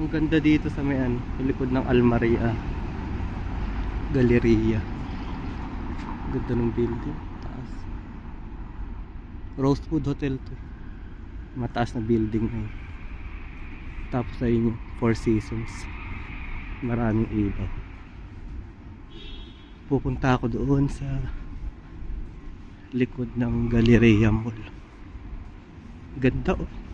Ang ganda dito sa may ano, sa likod ng Almaria. Galleria. Ganda ng building. Taas. Rosewood Hotel to. Mataas na building na yun. Tapos ayun yung Four Seasons. Maraming ilaw. Pupunta ako doon sa likod ng Galleria Mall. Ganda. Oh.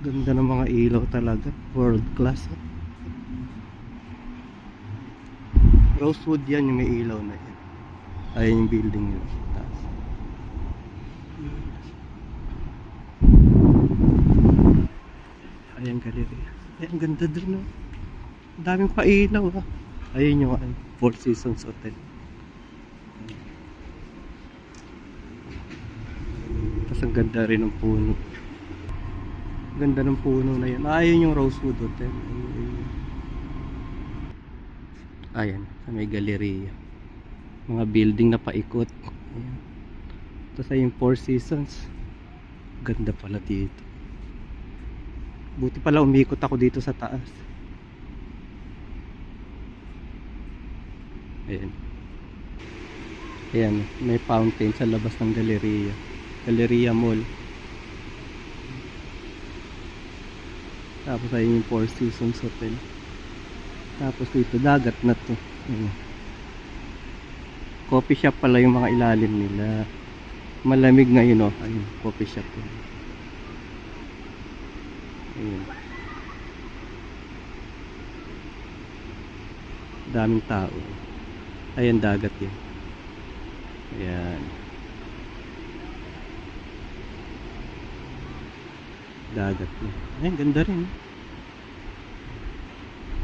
Ganda ng mga ilaw talaga. World class. Oh. Rosewood yan yung may ilaw na yan. Ayun yung building sa taas. Ayan galleria. Ay, ang ganda oh. Ang daming pailaw ah. Ayun yung ano, Four Seasons Hotel. Tapos ang ganda rin ng puno. Ganda ng puno na yun. Ah, ayun yung Rosewood Hotel. Ayan, sa may galleria. Mga building na paikot. Ayan. Tapos ayun, Four Seasons. Ganda pala dito. Buti pala umikot ako dito sa taas. Ayan. Ayan, may fountain sa labas ng galleria. Galleria Mall. Tapos ayun yung Four Seasons Hotel. Tapos dito, dagat na to. Ayan. Coffee shop pala yung mga ilalim nila. Malamig ngayon oh. Ayun, coffee shop yun. Ayun. Daming tao. Ayan, dagat yun. Ayan. Dagat yun. Ayan, ganda rin.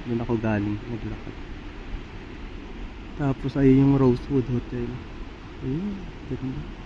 Doon ako galing, naglakad. Tapos ayun yung Rosewood Hotel. Ayun, ganda.